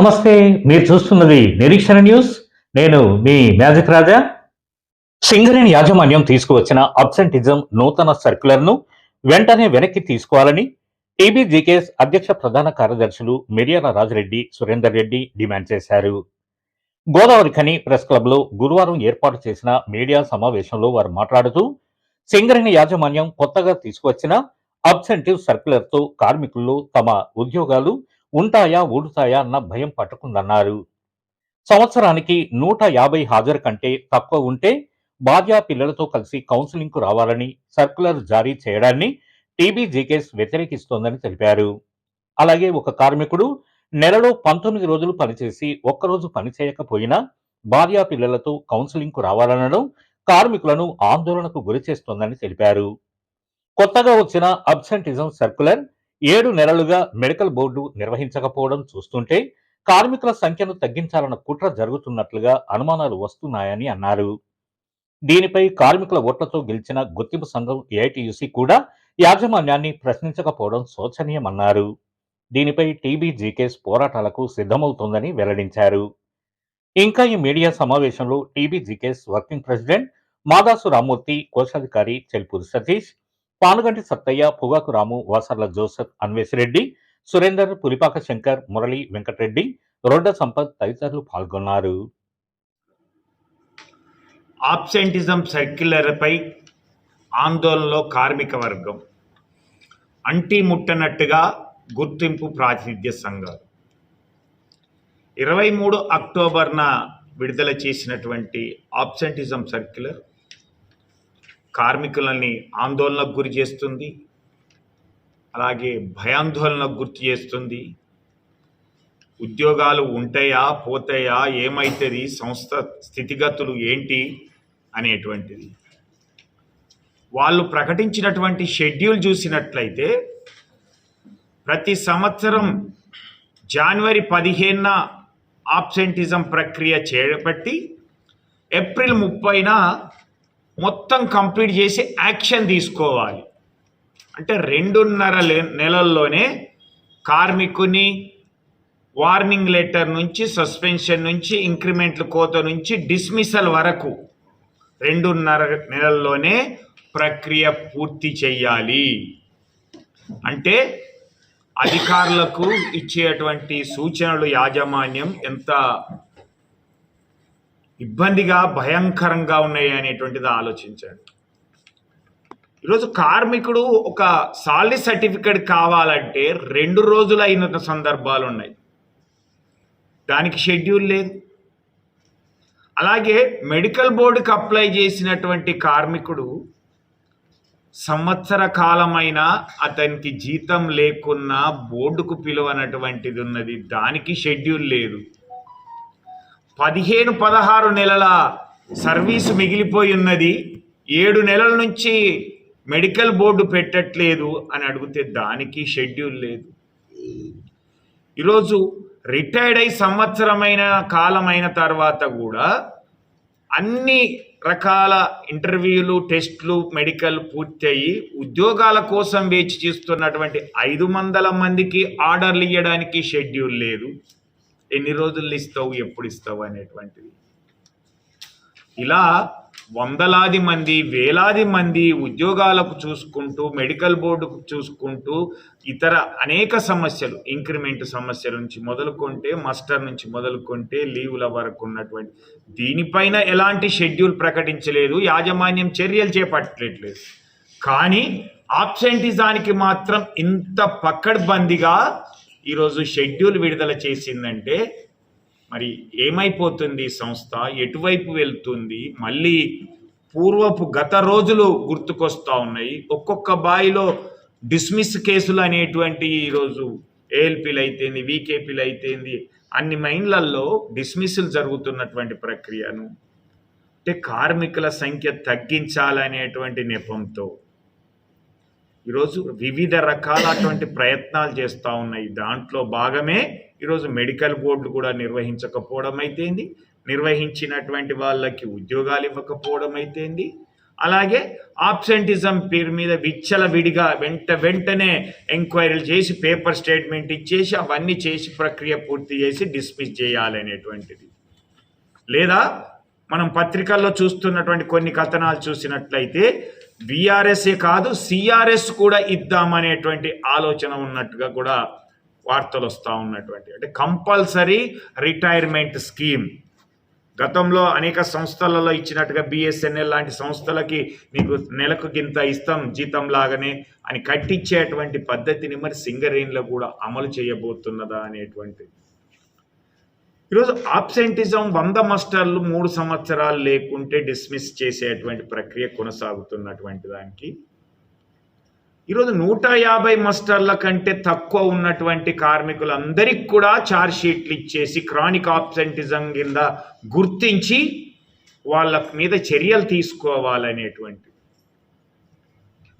నమస్తే మీరు చూస్తున్నది నిరీక్షణ న్యూస్. నేను మీ మ్యాజిక్ రాజా. సింగరేణి యాజమాన్యం తీసుకువచ్చిన అబ్సెంటిజం నూతన సర్క్యులర్ను వెంటనే వెనక్కి తీసుకోవాలని టీబీజీకేఎస్ అధ్యక్ష ప్రధాన కార్యదర్శులు మిరియాల రాజరెడ్డి సురేందర్ రెడ్డి డిమాండ్ చేశారు. గోదావరి ఖని ప్రెస్ క్లబ్లో గురువారం ఏర్పాటు చేసిన మీడియా సమావేశంలో వారు మాట్లాడుతూ సింగరేణి యాజమాన్యం కొత్తగా తీసుకువచ్చిన అబ్సెంటివ్ సర్క్యులర్తో కార్మికుల్లో తమ ఉద్యోగాలు ఉంటాయా ఊడుతాయా అన్న భయం పట్టుకుందన్నారు. సంవత్సరానికి నూట యాభై హాజరు కంటే తక్కువ ఉంటే భార్య పిల్లలతో కలిసి కౌన్సిలింగ్కు రావాలని సర్కులర్ జారీ చేయడాన్ని టీబీజీకేస్ వ్యతిరేకిస్తోందని తెలిపారు. అలాగే ఒక కార్మికుడు నెలలో పంతొమ్మిది రోజులు పనిచేసి ఒక్కరోజు పని చేయకపోయినా భార్య పిల్లలతో కౌన్సిలింగ్కు రావాలనడం కార్మికులను ఆందోళనకు గురి చేస్తోందని తెలిపారు. కొత్తగా వచ్చిన అబ్సెంటిజం సర్కులర్ ఏడు నెలలుగా మెడికల్ బోర్డు నిర్వహించకపోవడం చూస్తుంటే కార్మికుల సంఖ్యను తగ్గించాలన్న కుట్ర జరుగుతున్నట్లుగా అనుమానాలు వస్తున్నాయని అన్నారు. దీనిపై కార్మికుల ఓట్లతో గెలిచిన గుర్తింపు సంఘం ఏఐటీయూసీ కూడా యాజమాన్యాన్ని ప్రశ్నించకపోవడం శోచనీయమన్నారు. దీనిపై టీబీజీకేస్ పోరాటాలకు సిద్ధమవుతోందని వెల్లడించారు. ఇంకా ఈ మీడియా సమావేశంలో TBGKS working president Madasu Rammurthy కోశాధికారి చెల్పూరి సతీష్ పానుగంటి సత్తయ్య పొగాకు రాము వాసర్ల జోసెఫ్ అన్వేషిరెడ్డి సురేందర్ పులిపాక శంకర్ మురళి వెంకటరెడ్డి రొడ్డ సంపత్ తదితరులు పాల్గొన్నారు. ఆబ్సెంటిజం సర్క్యులర్పై ఆందోళనలో కార్మిక వర్గం. అంటి ముట్టనట్టుగా గుర్తింపు ప్రాతినిధ్య సంఘాలు ఇరవై మూడు అక్టోబర్న విడుదల చేసినటువంటి ఆబ్సెంటిజం సర్క్యులర్ కార్మికులని ఆందోళనకు గురి చేస్తుంది. అలాగే భయాందోళనకు గుర్తు చేస్తుంది. ఉద్యోగాలు ఉంటాయా పోతాయా ఏమవుతుంది సంస్థ స్థితిగతులు ఏంటి అనేటువంటిది. వాళ్ళు ప్రకటించినటువంటి షెడ్యూల్ చూసినట్లయితే ప్రతి సంవత్సరం జనవరి పదిహేనున ఆబ్సెంటిజం ప్రక్రియ చేపట్టి ఏప్రిల్ ముప్పైన మొత్తం కంప్లీట్ చేసి యాక్షన్ తీసుకోవాలి. అంటే రెండున్నర నెలల్లోనే కార్మికుని వార్నింగ్ లెటర్ నుంచి సస్పెన్షన్ నుంచి ఇంక్రిమెంట్ల కోత నుంచి డిస్మిసల్ వరకు రెండున్నర నెలల్లోనే ప్రక్రియ పూర్తి చేయాలి అంటే అధికారులకు ఇచ్చేటువంటి సూచనలు యాజమాన్యం ఎంత ఇబ్బందిగా భయంకరంగా ఉన్నాయి అనేటువంటిది ఆలోచించండి. ఈరోజు కార్మికుడు ఒక సాలరీ సర్టిఫికేట్ కావాలంటే రెండు రోజులు అయిన సందర్భాలు ఉన్నాయి. దానికి షెడ్యూల్ లేదు. అలాగే మెడికల్ బోర్డుకి అప్లై చేసినటువంటి కార్మికుడు సంవత్సర కాలమైన అతనికి జీతం లేకున్నా బోర్డుకు పిలువనటువంటిది ఉన్నది. దానికి షెడ్యూల్ లేదు. పదిహేను పదహారు నెలల సర్వీసు మిగిలిపోయి ఉన్నది. ఏడు నెలల నుంచి మెడికల్ బోర్డు పెట్టట్లేదు అని అడిగితే దానికి షెడ్యూల్ లేదు. ఈరోజు రిటైర్డ్ అయి సంవత్సరమైన కాలమైన తర్వాత కూడా అన్ని రకాల ఇంటర్వ్యూలు టెస్ట్లు మెడికల్ పూర్తయి ఉద్యోగాల కోసం వేచి చూస్తున్నటువంటి ఐదు వందల మందికి ఆర్డర్లు ఇవ్వడానికి షెడ్యూల్ లేదు. ఎన్ని రోజులు ఇస్తావు ఎప్పుడు ఇస్తావు అనేటువంటిది. ఇలా వందలాది మంది వేలాది మంది ఉద్యోగాలకు చూసుకుంటూ మెడికల్ బోర్డుకు చూసుకుంటూ ఇతర అనేక సమస్యలు ఇంక్రిమెంట్ సమస్యల నుంచి మొదలుకుంటే మస్టర్ నుంచి మొదలుకుంటే లీవుల వరకు ఉన్నటువంటి దీనిపైన ఎలాంటి షెడ్యూల్ ప్రకటించలేదు యాజమాన్యం చర్యలు చేపట్టట్లేదు. కానీ ఆబ్సెంటిజానికి మాత్రం ఇంత పక్కడ్బందీగా ఈరోజు షెడ్యూల్ విడుదల చేసిందంటే మరి ఏమైపోతుంది సంస్థ? ఎటువైపు వెళ్తుంది? మళ్ళీ పూర్వపు గత రోజులు గుర్తుకొస్తా ఉన్నాయి. ఒక్కొక్క బాయిలో డిస్మిస్ కేసులు అనేటువంటి ఈరోజు ఏఎల్పీలు అయితేంది వీకేపీలు అయితేంది అన్ని మైండ్లలో డిస్మిస్లు జరుగుతున్నటువంటి ప్రక్రియను. అంటే కార్మికుల సంఖ్య తగ్గించాలనేటువంటి నెపంతో ఈరోజు వివిధ రకాలటువంటి ప్రయత్నాలు చేస్తూ ఉన్నాయి. దాంట్లో భాగమే ఈరోజు మెడికల్ బోర్డులు కూడా నిర్వహించకపోవడం అయితేంది నిర్వహించినటువంటి వాళ్ళకి ఉద్యోగాలు ఇవ్వకపోవడం అయితేంది అలాగే ఆబ్సెంటిజం పేరు మీద విచ్చల విడిగా వెంట వెంటనే ఎంక్వైరీలు చేసి పేపర్ స్టేట్మెంట్ ఇచ్చేసి అవన్నీ చేసి ప్రక్రియ పూర్తి చేసి డిస్మిస్ చేయాలనేటువంటిది లేదా మనం పత్రికల్లో చూస్తున్నటువంటి కొన్ని కథనాలు చూసినట్లయితే బీఆర్ఎస్ఏ కాదు సిఆర్ఎస్ కూడా ఇద్దామనేటువంటి ఆలోచన ఉన్నట్టుగా కూడా వార్తలు వస్తూ ఉన్నటువంటి. అంటే కంపల్సరీ రిటైర్మెంట్ స్కీమ్. గతంలో అనేక సంస్థలలో ఇచ్చినట్టుగా బిఎస్ఎన్ఎల్ లాంటి సంస్థలకి మీకు నెలకు గింత ఇస్తాం జీతం లాగానే అని కట్టించేటువంటి పద్ధతిని మరి సింగరేణిలో కూడా అమలు చేయబోతున్నదా అనేటువంటి ఈరోజు ఆబ్సెంటిజం వంద మాస్టర్లు మూడు సంవత్సరాలు లేకుంటే డిస్మిస్ చేసేటువంటి ప్రక్రియ కొనసాగుతున్నటువంటి దానికి. ఈరోజు నూట యాభై మాస్టర్ల కంటే తక్కువ ఉన్నటువంటి కార్మికులందరికీ కూడా ఛార్జ్ షీట్లు ఇచ్చేసి క్రానిక్ ఆబ్సెంటిజం కింద గుర్తించి వాళ్ళ మీద చర్యలు తీసుకోవాలనేటువంటి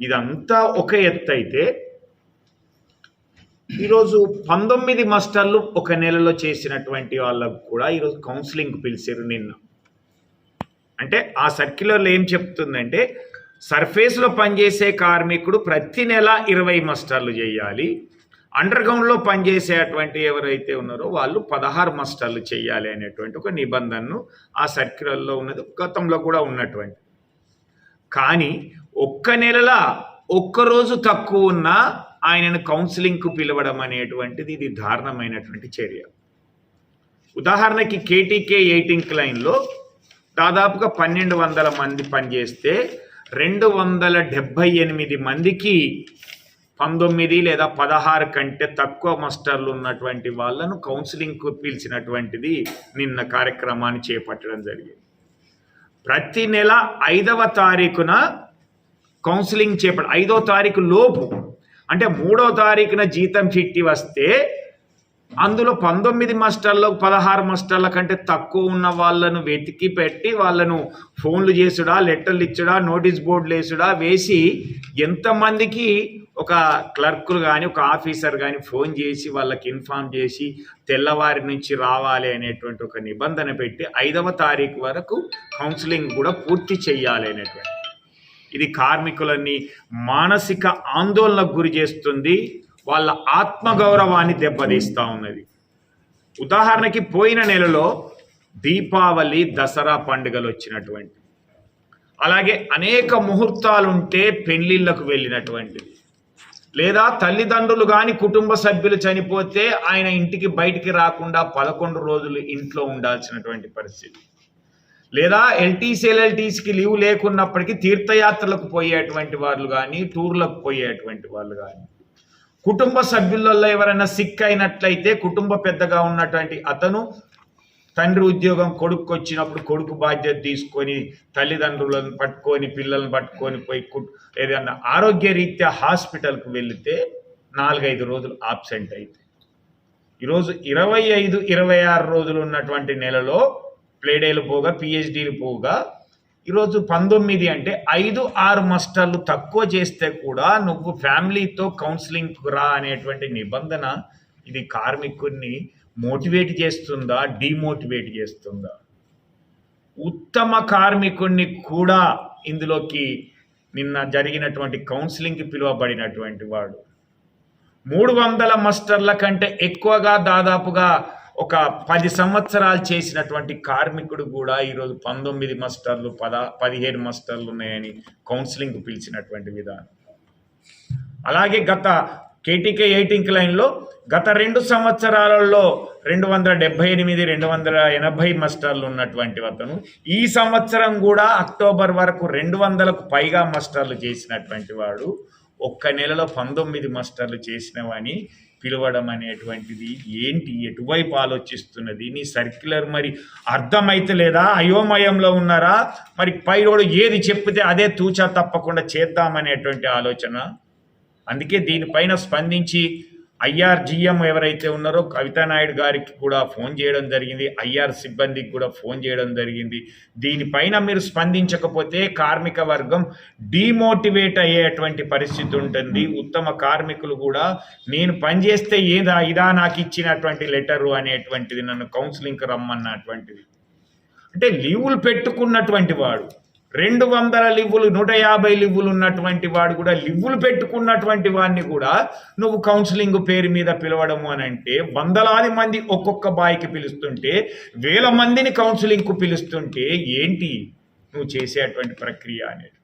ఇదంతా ఒక ఎత్తు అయితే ఈరోజు పంతొమ్మిది మాస్టర్లు ఒక నెలలో చేసినటువంటి వాళ్ళకు కూడా ఈరోజు కౌన్సిలింగ్ పిలిచారు నిన్న. అంటే ఆ సర్క్యులర్లో ఏం చెప్తుందంటే సర్ఫేస్లో పనిచేసే కార్మికుడు ప్రతి నెల ఇరవై మస్టర్లు చేయాలి. అండర్ గ్రౌండ్లో పనిచేసేటువంటి ఎవరైతే ఉన్నారో వాళ్ళు పదహారు మస్టర్లు చేయాలి అనేటువంటి ఒక నిబంధనను ఆ సర్క్యులర్లో ఉన్నది గతంలో కూడా ఉన్నటువంటి. కానీ ఒక్క నెలల ఒక్కరోజు తక్కువ ఉన్నా ఆయనను కౌన్సిలింగ్కు పిలవడం అనేటువంటిది ఇది దారుణమైనటువంటి చర్య. ఉదాహరణకి కేటీకే ఎయిటింగ్ లైన్లో దాదాపుగా పన్నెండు వందల మంది పనిచేస్తే రెండు వందల డెబ్భై ఎనిమిది మందికి పంతొమ్మిది లేదా పదహారు కంటే తక్కువ మాస్టర్లు ఉన్నటువంటి వాళ్ళను కౌన్సిలింగ్కు పిలిచినటువంటిది నిన్న కార్యక్రమాన్ని చేపట్టడం జరిగింది. ప్రతి నెల ఐదవ తారీఖున కౌన్సిలింగ్ చేపట్ట ఐదో తారీఖు లోపు అంటే మూడో తారీఖున జీతం చిట్టి వస్తే అందులో పంతొమ్మిది మాస్టర్లు పదహారు మస్టర్ల కంటే తక్కువ ఉన్న వాళ్ళను వెతికి పెట్టి వాళ్ళను ఫోన్లు చేసుడా లెటర్లు ఇచ్చుడా నోటీస్ బోర్డులు వేసుడా వేసి ఎంతమందికి ఒక క్లర్కులు కానీ ఒక ఆఫీసర్ కానీ ఫోన్ చేసి వాళ్ళకి ఇన్ఫామ్ చేసి తెల్లవారి నుంచి రావాలి అనేటువంటి ఒక నిబంధన పెట్టి ఐదవ తారీఖు వరకు కౌన్సిలింగ్ కూడా పూర్తి చేయాలి అనేటువంటి ఇది కార్మికులని మానసిక ఆందోళనకు గురి చేస్తుంది. వాళ్ళ ఆత్మగౌరవాన్ని దెబ్బతీస్తూ ఉన్నది. ఉదాహరణకి పోయిన నెలలో దీపావళి దసరా పండుగలు వచ్చినటువంటి. అలాగే అనేక ముహూర్తాలుంటే పెళ్ళిళ్ళకు వెళ్ళినటువంటిది. లేదా తల్లిదండ్రులు కానీ కుటుంబ సభ్యులు చనిపోతే ఆయన ఇంటికి బయటికి రాకుండా పదకొండు రోజులు ఇంట్లో ఉండాల్సినటువంటి పరిస్థితి. లేదా ఎల్టీసీఎల్ఎల్టీసీకి లీవ్ లేకున్నప్పటికీ తీర్థయాత్రలకు పోయేటువంటి వాళ్ళు కానీ టూర్లకు పోయేటువంటి వాళ్ళు కానీ కుటుంబ సభ్యులలో ఎవరైనా సిక్ అయినట్లయితే కుటుంబ పెద్దగా ఉన్నటువంటి అతను తండ్రి ఉద్యోగం కొడుకు వచ్చినప్పుడు కొడుకు బాధ్యత తీసుకొని తల్లిదండ్రులను పట్టుకొని పిల్లలను పట్టుకొని పోయి ఏదైనా ఆరోగ్య రీత్యా హాస్పిటల్కి వెళితే నాలుగైదు రోజులు ఆబ్సెంట్ అయితే. ఈరోజు ఇరవై ఐదు ఇరవై ఆరు రోజులు ఉన్నటువంటి నెలలో ప్లేడేలు పోగా పిహెచ్డీలు పోగా ఈరోజు పంతొమ్మిది అంటే ఐదు ఆరు మస్టర్లు తక్కువ చేస్తే కూడా నువ్వు ఫ్యామిలీతో కౌన్సిలింగ్ రా అనేటువంటి నిబంధన ఇది కార్మికుడిని మోటివేట్ చేస్తుందా డిమోటివేట్ చేస్తుందా? ఉత్తమ కార్మికుడిని కూడా ఇందులోకి నిన్న జరిగినటువంటి కౌన్సిలింగ్కి పిలువబడినటువంటి వాడు. మూడు వందల మస్టర్ల కంటే ఎక్కువగా దాదాపుగా ఒక పది సంవత్సరాలు చేసినటువంటి కార్మికుడు కూడా ఈరోజు పంతొమ్మిది మస్టర్లు పద పదిహేను మస్టర్లు ఉన్నాయని కౌన్సిలింగ్ పిలిచినటువంటి విధానం. అలాగే గత కేటీకే ఎయిటింగ్ లైన్లో గత రెండు సంవత్సరాలలో రెండు వందల డెబ్బై ఎనిమిది రెండు వందల ఎనభై మస్టర్లు ఉన్నటువంటి అతను ఈ సంవత్సరం కూడా అక్టోబర్ వరకు రెండు వందలకు పైగా మస్టర్లు చేసినటువంటి వాడు ఒక్క నెలలో పంతొమ్మిది మస్టర్లు చేసినవని పిలవడం అనేటువంటిది ఏంటి? ఎటువైపు ఆలోచిస్తున్నది? నీ సర్క్యులర్ మరి అర్థమైతే లేదా అయోమయంలో ఉన్నారా? మరి పైరోడు ఏది చెప్తే అదే తూచా తప్పకుండా చేద్దామనేటువంటి ఆలోచన. అందుకే దీనిపైన స్పందించి ఐఆర్జిఎం ఎవరైతే ఉన్నారో కవితా నాయుడు గారికి కూడా ఫోన్ చేయడం జరిగింది. ఐఆర్ సిబ్బందికి కూడా ఫోన్ చేయడం జరిగింది. దీనిపైన మీరు స్పందించకపోతే కార్మిక వర్గం డిమోటివేట్ అయ్యేటువంటి పరిస్థితి ఉంటుంది. ఉత్తమ కార్మికులు కూడా నేను పనిచేస్తే ఏదా ఇదా నాకు ఇచ్చినటువంటి లెటరు అనేటువంటిది నన్ను కౌన్సిలింగ్కి రమ్మన్నటువంటిది. అంటే లీవులు పెట్టుకున్నటువంటి వాడు రెండు వందల లివ్వులు నూట యాభై లివ్వులు ఉన్నటువంటి వాడు కూడా లివ్వులు పెట్టుకున్నటువంటి వాడిని కూడా నువ్వు కౌన్సిలింగ్ పేరు మీద పిలవడము అని అంటే వందలాది మంది ఒక్కొక్క బాయికి పిలుస్తుంటే వేల మందిని కౌన్సిలింగ్కు పిలుస్తుంటే ఏంటి నువ్వు చేసేటువంటి ప్రక్రియ అనేది?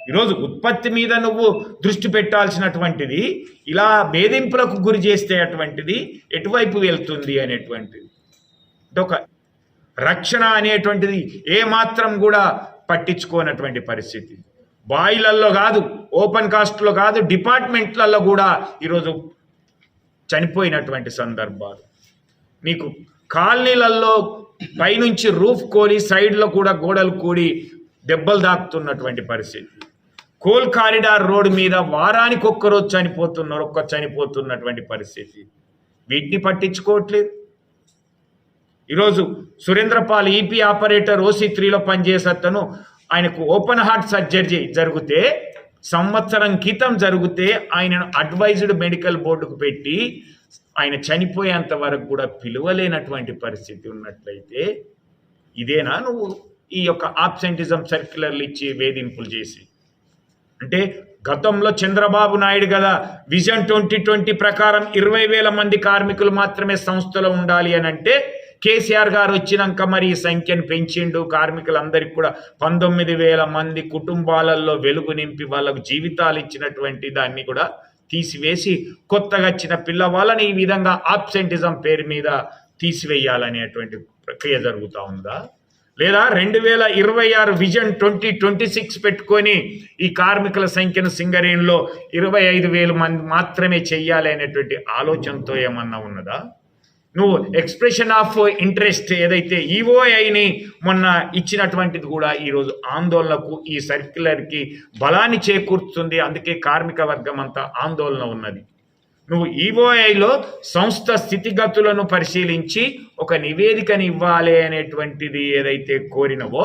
ఈరోజు ఉత్పత్తి మీద నువ్వు దృష్టి పెట్టాల్సినటువంటిది ఇలా వేధింపులకు గురి చేస్తే అటువంటిది ఎటువైపు వెళ్తుంది అనేటువంటిది. అంటే ఒక రక్షణ అనేటువంటిది ఏ మాత్రం కూడా పట్టించుకోనటువంటి పరిస్థితి. బాయిలల్లో కాదు ఓపెన్ కాస్ట్లో కాదు డిపార్ట్మెంట్లలో కూడా ఈరోజు చనిపోయినటువంటి సందర్భాలు. మీకు కాలనీలలో పైనుంచి రూఫ్ కోలి సైడ్లో కూడా గోడలు కూడి దెబ్బలు దాకుతున్నటువంటి పరిస్థితి. కోల్ కారిడార్ రోడ్డు మీద వారానికి ఒక్కరోజు చనిపోతున్నారు ఒక్క చనిపోతున్నటువంటి పరిస్థితి. వీటిని పట్టించుకోవట్లేదు. ఈరోజు సురేంద్రపాల్ ఈపీ ఆపరేటర్ ఓసీ త్రీలో పనిచేసే అతను ఆయనకు ఓపెన్ హార్ట్ సర్జరీ జరిగితే సంవత్సరం క్రితం జరిగితే ఆయనను అడ్వైజ్డ్ మెడికల్ బోర్డుకు పెట్టి ఆయన చనిపోయేంత వరకు కూడా పిలువలేనటువంటి పరిస్థితి ఉన్నట్లయితే ఇదేనా నువ్వు ఈ యొక్క ఆబ్సెంటిజం సర్క్యులర్లు ఇచ్చి వేధింపులు చేసి? అంటే గతంలో చంద్రబాబు నాయుడు కదా విజన్ ట్వంటీ ట్వంటీ ప్రకారం ఇరవై వేల మంది కార్మికులు మాత్రమే సంస్థలో ఉండాలి అని అంటే కేసీఆర్ గారు వచ్చినాక మరి ఈ సంఖ్యను పెంచిండు. కార్మికులందరికీ కూడా పంతొమ్మిది వేల మంది కుటుంబాలలో వెలుగు నింపి వాళ్ళకు జీవితాలు ఇచ్చినటువంటి దాన్ని కూడా తీసివేసి కొత్తగా వచ్చిన పిల్లవాళ్ళని ఈ విధంగా ఆబ్సెంటిజం పేరు మీద తీసివేయాలనేటువంటి ప్రక్రియ జరుగుతూ ఉందా? లేదా రెండు వేల ఇరవై ఆరు విజన్ ట్వంటీ ట్వంటీ సిక్స్ పెట్టుకొని ఈ కార్మికుల సంఖ్యను సింగరేణిలో ఇరవై ఐదు వేలు మంది మాత్రమే చెయ్యాలి అనేటువంటి ఆలోచనతో ఏమన్నా ఉన్నదా? నువ్వు ఎక్స్ప్రెషన్ ఆఫ్ ఇంట్రెస్ట్ ఏదైతే ఈఓఐని మొన్న ఇచ్చినటువంటిది కూడా ఈరోజు ఆందోళనకు ఈ సర్క్యులర్కి బలాన్ని చేకూరుతుంది అందుకే కార్మిక వర్గం అంతా ఆందోళన ఉన్నది. నువ్వు ఈఓఐలో సంస్థ స్థితిగతులను పరిశీలించి ఒక నివేదికని ఇవ్వాలి అనేటువంటిది ఏదైతే కోరినవో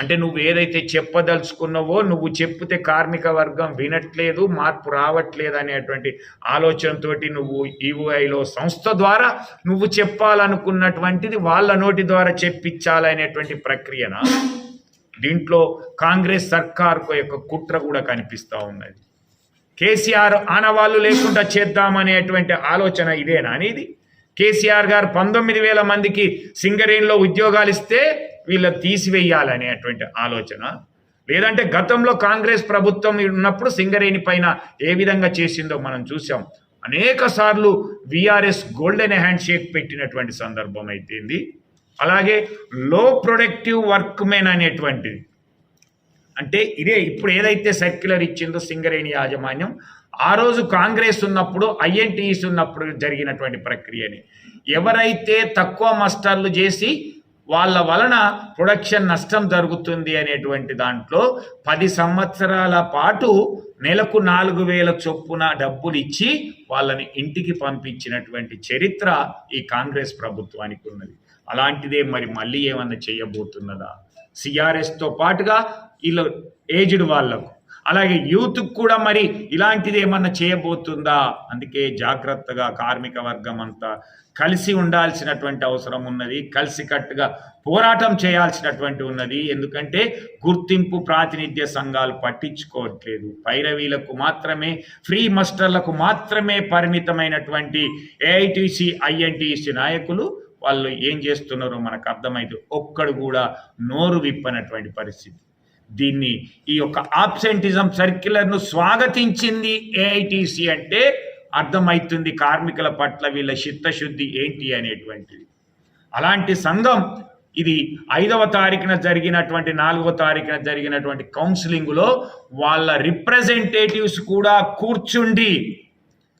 అంటే నువ్వు ఏదైతే చెప్పదలుచుకున్నావో నువ్వు చెప్తే కార్మిక వర్గం వినట్లేదు మార్పు రావట్లేదు అనేటువంటి ఆలోచనతోటి నువ్వు ఈఓఐలో సంస్థ ద్వారా నువ్వు చెప్పాలనుకున్నటువంటిది వాళ్ళ నోటి ద్వారా చెప్పించాలనేటువంటి ప్రక్రియన? దీంట్లో కాంగ్రెస్ సర్కార్కు యొక్క కుట్ర కూడా కనిపిస్తూ ఉన్నది. కేసీఆర్ ఆనవాళ్ళు లేకుండా చేద్దామనేటువంటి ఆలోచన ఇదేనా అనేది కేసీఆర్ గారు పంతొమ్మిది వేల మందికి సింగరేణిలో ఉద్యోగాలు ఇస్తే వీళ్ళ తీసివేయాలనేటువంటి ఆలోచన. లేదంటే గతంలో కాంగ్రెస్ ప్రభుత్వం ఉన్నప్పుడు సింగరేణి పైన ఏ విధంగా చేసిందో మనం చూసాం అనేక సార్లు విఆర్ఎస్ గోల్డెన్ హ్యాండ్ షేక్ పెట్టినటువంటి సందర్భం అయితేంది. అలాగే లో ప్రొడక్టివ్ వర్క్ మెన్ అనేటువంటిది. అంటే ఇదే ఇప్పుడు ఏదైతే సర్క్యులర్ ఇచ్చిందో సింగరేణి యాజమాన్యం ఆ రోజు కాంగ్రెస్ ఉన్నప్పుడు ఐఎన్టీఈస్ ఉన్నప్పుడు జరిగినటువంటి ప్రక్రియని. ఎవరైతే తక్కువ మస్టర్లు చేసి వాళ్ళ వలన ప్రొడక్షన్ నష్టం జరుగుతుంది అనేటువంటి దాంట్లో పది సంవత్సరాల పాటు నెలకు నాలుగు వేల చొప్పున డబ్బులు ఇచ్చి వాళ్ళని ఇంటికి పంపించినటువంటి చరిత్ర ఈ కాంగ్రెస్ ప్రభుత్వానికి ఉన్నది. అలాంటిదే మరి మళ్ళీ ఏమన్నా చేయబోతున్నదా? సిఆర్ఎస్తో పాటుగా వీళ్ళు ఏజ్డ్ వాళ్ళకు. అలాగే యూత్ కూడా మరి ఇలాంటిది ఏమన్నా చేయబోతుందా? అందుకే జాగ్రత్తగా కార్మిక వర్గం అంతా కలిసి ఉండాల్సినటువంటి అవసరం ఉన్నది. కలిసికట్టుగా పోరాటం చేయాల్సినటువంటి ఉన్నది. ఎందుకంటే గుర్తింపు ప్రాతినిధ్య సంఘాలు పట్టించుకోవట్లేదు. పైరవీలకు మాత్రమే ఫ్రీ మస్టర్లకు మాత్రమే పరిమితమైనటువంటి ఏఐటిసి ఐఎన్టీసీ నాయకులు వాళ్ళు ఏం చేస్తున్నారో మనకు అర్థమైతే ఒక్కడు కూడా నోరు విప్పనటువంటి పరిస్థితి. దీన్ని ఈ యొక్క ఆబ్సెంటిజం సర్క్యులర్ను స్వాగతించింది ఏఐటీసీ అంటే అర్థమవుతుంది కార్మికుల పట్ల వీళ్ళ చిత్తశుద్ధి ఏంటి అనేటువంటిది. అలాంటి సంఘం ఇది ఐదవ తారీఖున జరిగినటువంటి నాలుగవ తారీఖున జరిగినటువంటి కౌన్సిలింగ్లో వాళ్ళ రిప్రజెంటేటివ్స్ కూడా కూర్చుండి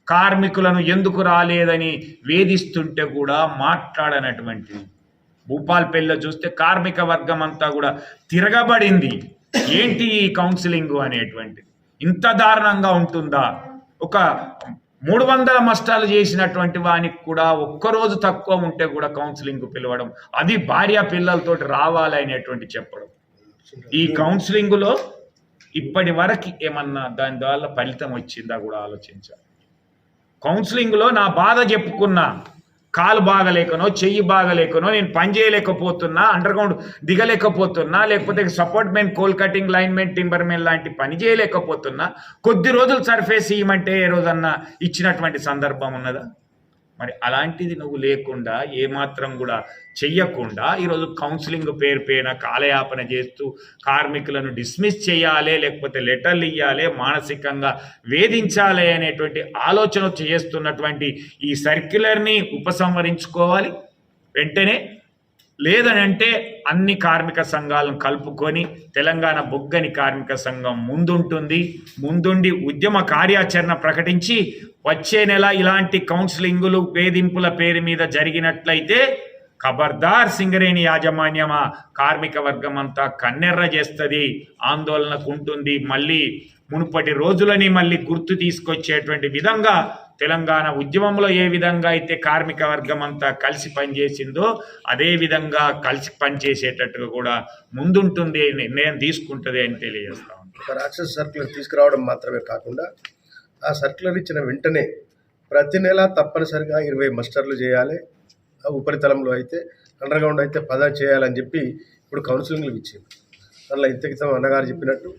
కార్మికులను ఎందుకు రాలేదని వేధిస్తుంటే కూడా మాట్లాడనటువంటిది. భూపాల్పల్లిలో చూస్తే కార్మిక వర్గం అంతా కూడా తిరగబడింది. ఏంటి ఈ కౌన్సిలింగ్ అనేటువంటిది? ఇంత దారుణంగా ఉంటుందా? ఒక మూడు వందల మస్టాలు చేసినటువంటి వానికి కూడా ఒక్కరోజు తక్కువ ఉంటే కూడా కౌన్సిలింగ్ పిలవడం అది భార్య పిల్లలతోటి రావాలి అనేటువంటి చెప్పడం. ఈ కౌన్సిలింగ్లో ఇప్పటి వరకు ఏమన్నా దాని ద్వారా ఫలితం వచ్చిందా కూడా ఆలోచించాలి. కౌన్సిలింగ్లో నా బాధ చెప్పుకున్నా కాలు బాగలేకనో చెయ్యి బాగలేకనో నేను పని చేయలేకపోతున్నా అండర్గ్రౌండ్ దిగలేకపోతున్నా లేకపోతే support men coal cutting line men timber men లాంటి పని చేయలేకపోతున్నా కొద్ది రోజులు సర్ఫేస్ ఇవ్వమంటే ఏ రోజన్నా ఇచ్చినటువంటి సందర్భం ఉన్నదా? మరి అలాంటిది నువ్వు లేకుండా ఏమాత్రం కూడా చెయ్యకుండా ఈరోజు కౌన్సిలింగ్ పేరు పైన కాలయాపన చేస్తూ కార్మికులను డిస్మిస్ చేయాలి లేకపోతే లెటర్లు ఇవ్వాలి మానసికంగా వేధించాలి అనేటువంటి ఆలోచన చేస్తున్నటువంటి ఈ సర్క్యులర్ని ఉపసంహరించుకోవాలి. వెంటనే లేదనంటే అన్ని కార్మిక సంఘాలను కలుపుకొని తెలంగాణ బొగ్గని కార్మిక సంఘం ముందుంటుంది. ముందుండి ఉద్యమ కార్యాచరణ ప్రకటించి వచ్చే నెల ఇలాంటి కౌన్సిలింగులు వేధింపుల పేరు మీద జరిగినట్లయితే ఖబర్దార్ సింగరేణి యాజమాన్యమా? కార్మిక వర్గం అంతా కన్నెర్ర చేస్తుంది. ఆందోళనకు ఉంటుంది మళ్ళీ మునుపటి రోజులని మళ్ళీ గుర్తు తీసుకొచ్చేటువంటి విధంగా తెలంగాణ ఉద్యమంలో ఏ విధంగా అయితే కార్మిక వర్గం అంతా కలిసి పనిచేసిందో అదే విధంగా కలిసి పనిచేసేటట్టుగా కూడా ముందుంటుంది నిర్ణయం తీసుకుంటుంది అని తెలియజేస్తాం ఒక రాక్షస సర్కులర్ తీసుకురావడం మాత్రమే కాకుండా ఆ సర్కులర్ ఇచ్చిన వెంటనే ప్రతి నెల తప్పనిసరిగా ఇరవై మస్టర్లు చేయాలి. ఆ ఉపరితలంలో అయితే అండర్గ్రౌండ్ అయితే పద చేయాలని చెప్పి ఇప్పుడు కౌన్సిలింగ్లు ఇచ్చింది. అందులో ఇంత క్రితం అన్నగారు చెప్పినట్టు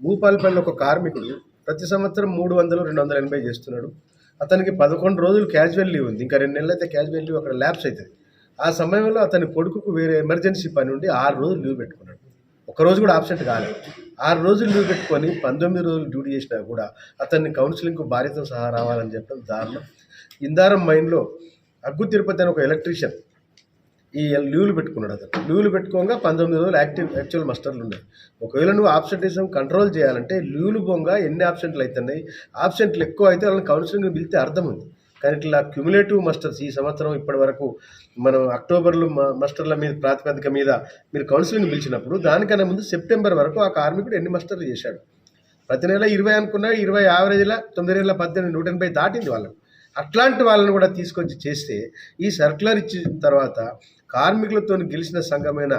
భూపాలపల్లి ఒక కార్మికుడు ప్రతి సంవత్సరం మూడు వందలు రెండు వందల ఎనభై చేస్తున్నాడు. అతనికి పదకొండు రోజులు క్యాజువల్ లీవ్ ఉంది. ఇంకా రెండు నెలలు అయితే క్యాజువల్ లీవ్ అక్కడ ల్యాబ్స్ అవుతుంది. ఆ సమయంలో అతని కొడుకుకు వేరే ఎమర్జెన్సీ పని ఉండి ఆరు రోజులు లీవ్ పెట్టుకున్నాడు. ఒక రోజు కూడా ఆబ్సెంట్ కాలేదు ఆరు రోజులు లీవ్ పెట్టుకొని పంతొమ్మిది రోజులు డ్యూటీ చేసినా కూడా అతన్ని కౌన్సిలింగ్కు భార్యతో సహా రావాలని చెప్పడం దారుణం. ఇందారం మైండ్లో అగ్గు తిరుపతి అని ఒక ఎలక్ట్రీషియన్ ఈ లీవ్లు పెట్టుకున్నాడు అతను. లీవ్లు పెట్టుకోగా పంతొమ్మిది రోజులు యాక్టివ్ యాక్చువల్ మస్టర్లు ఉన్నాయి ఒకవేళ నువ్వు ఆబ్సెంటిజం కంట్రోల్ చేయాలంటే లీవ్లు పోగా ఎన్ని ఆబ్సెంట్లు అవుతున్నాయి ఆబ్సెంట్లు ఎక్కువ అయితే వాళ్ళని కౌన్సిలింగ్ పిలితే అర్థం ఉంది. కానీ ఇట్లా క్యుములేటివ్ మస్టర్స్ ఈ సంవత్సరం ఇప్పటి వరకు మనం అక్టోబర్లో మస్టర్ల మీద ప్రాతిపదిక మీద మీరు కౌన్సిలింగ్ పిలిచినప్పుడు దానికన్నా ముందు సెప్టెంబర్ వరకు ఆ కార్మికుడు ఎన్ని మస్టర్లు చేశాడు? ప్రతి నెల ఇరవై అనుకున్నా ఇరవై యావరేజ్లా తొమ్మిది నెలల పద్దెనిమిది నూట ఎనభై దాటింది వాళ్ళకు అట్లాంటి వాళ్ళని కూడా తీసుకొచ్చి చేస్తే ఈ సర్క్యులర్ ఇచ్చిన తర్వాత కార్మికులతో గెలిచిన సంఘమైన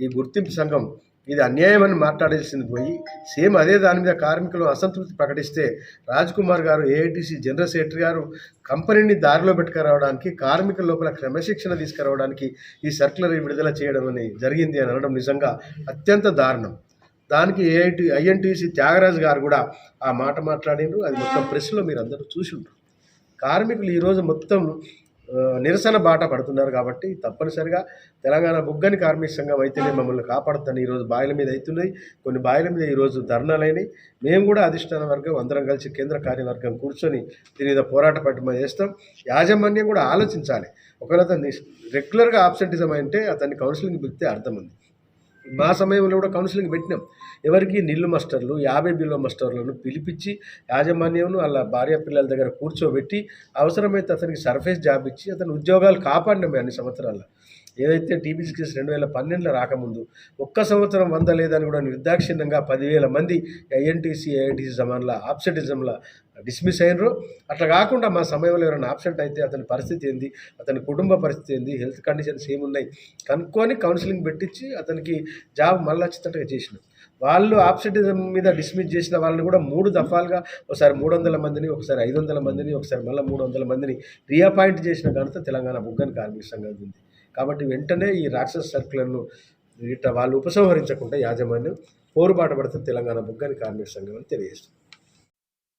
ఈ గుర్తింపు సంఘం ఇది అన్యాయమని మాట్లాడాల్సింది పోయి సేమ్ అదే దాని మీద కార్మికులు అసంతృప్తి ప్రకటిస్తే రాజ్ కుమార్ గారు ఏఐటీసీ జనరల్ సెక్రటరీ గారు కంపెనీని దారిలో పెట్టుకురావడానికి కార్మికుల లోపల క్రమశిక్షణ తీసుకురావడానికి ఈ సర్క్యులర్ విడుదల చేయడం అని జరిగింది అని అనడం నిజంగా అత్యంత దారుణం. దానికి ఏఐటి ఐఎన్టీసీ త్యాగరాజు గారు కూడా ఆ మాట మాట్లాడిండ్రు. అది మొత్తం ప్రెస్లో మీరు అందరూ చూసి ఉంటారు కార్మికులు ఈరోజు మొత్తం నిరసన బాట పడుతున్నారు కాబట్టి తప్పనిసరిగా తెలంగాణ బుగ్గని కార్మిక సంఘం అయితేనే మమ్మల్ని కాపాడుతుంది ఈరోజు బాయిల మీద అవుతున్నాయి. కొన్ని బాయిల మీద ఈరోజు ధర్నాలైనవి. మేము కూడా అధిష్టాన వర్గం అందరం కలిసి కేంద్ర కార్యవర్గం కూర్చొని దీని మీద పోరాట పట్టిమ చేస్తాం. యాజమాన్యం కూడా ఆలోచించాలి. ఒకవేళ అతన్ని రెగ్యులర్గా ఆబ్సెంటిజం అంటే అతన్ని కౌన్సిలింగ్ పిలిస్తే అర్థం ఉంది. మా సమయంలో కూడా కౌన్సిలింగ్ పెట్టినాం. ఎవరికి? నిల్లు మాస్టర్లు యాభై బిల్లో మాస్టర్లను పిలిపించి యాజమాన్యంను వాళ్ళ భార్య పిల్లల దగ్గర కూర్చోబెట్టి అవసరమైతే అతనికి సర్ఫేస్ జాబ్ ఇచ్చి అతని ఉద్యోగాలు కాపాడినాం అన్ని సంవత్సరాల్లో. ఏదైతే టీబీసీ కేసు రెండు వేల పన్నెండులో రాకముందు ఒక్క సంవత్సరం వంద లేదని కూడా నిర్దాక్షిణ్యంగా పదివేల మంది ఐఎన్టీసీ ఐఐటీసీ జమాన్ల ఆప్సటిజంల డిస్మిస్ అయినరు. అట్లా కాకుండా మా సమయంలో ఎవరైనా ఆబ్సెంట్ అయితే అతని పరిస్థితి ఏంది అతని కుటుంబ పరిస్థితి ఏంది హెల్త్ కండిషన్స్ ఏమున్నాయి కనుక్కొని కౌన్సిలింగ్ పెట్టించి అతనికి జాబ్ మళ్ళీ వచ్చేటట్టుగా చేసినాం. వాళ్ళు ఆబ్సెంటిజం మీద డిస్మిస్ చేసిన వాళ్ళని కూడా మూడు దఫాలుగా ఒకసారి మూడు వందల మందిని ఒకసారి ఐదు వందల మందిని ఒకసారి మళ్ళీ మూడు వందల మందిని రీఅపాయింట్ చేసిన ఘనత తెలంగాణ బుగ్గని కార్మిక సంఘం ఉంది. కాబట్టి వెంటనే ఈ రాక్షస సర్కులను ఇట్లా వాళ్ళు ఉపసంహరించకుండా యాజమాన్యం పోరుబాటు పడుతుంది తెలంగాణ బుగ్గని కార్మిక సంఘం అని తెలియజేస్తుంది.